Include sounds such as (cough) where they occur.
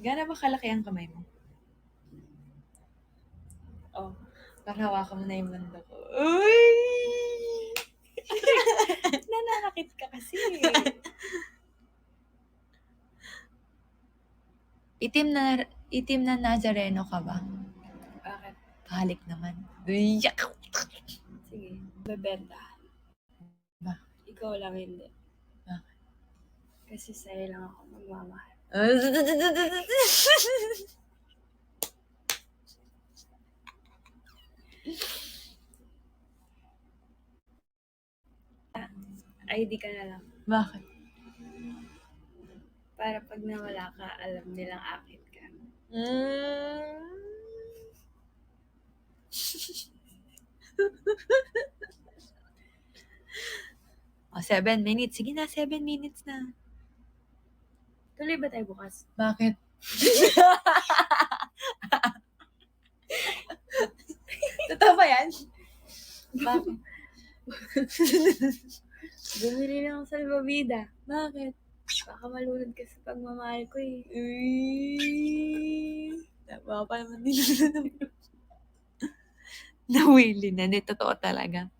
Gaano ba kalaki ang kamay mo? Oh. Para hawakan mo na yung mundo ko. Uy! (laughs) Nananakit ka kasi. Itim na itim na Nazareno ka ba? Bakit? Pahalik naman. Yak! Sige. Bebenta. Ba? Ikaw lang hindi. Bakit? Kasi sa'yo lang ako magmamahal. ID ka na lang. Bakit? Para pag nawala ka, alam nilang akin ka. Mm. (laughs) oh, seven minutes. Sige na, seven minutes na. Tuloy ba tayo bukas? Bakit? (laughs) Totoo ba yan? Bakit? (laughs) Bumili lang ako sa Salvavida. Bakit? Baka malunod ka sa pagmamahal ko eh. Uy. Tama pa naman nila. Nawili na. Hindi, totoo talaga.